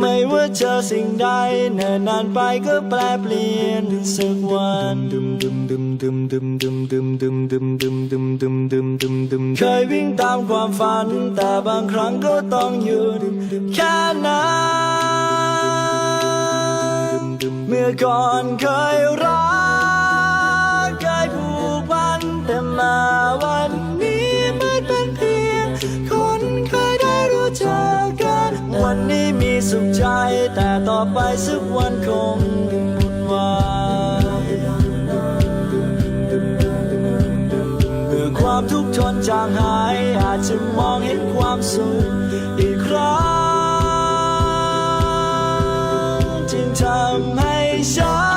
ไม่ว่าเจอสิ่งใดเนิ่นนานไปก็แปลเปลี่ยนสักวันเคยวิ่งตามความฝัน แต่บางครั้งก็ต้องหยุดแค่นั้นเมื่อก่อนเคยรัก วันนี้มีสุขใจ แต่ต่อไปสักวันคงวุ่นวายเมื่อความทุกข์ทนจางหาย อาจจะมองเห็นความสุขอีกครั้งจึงทำให้ฉัน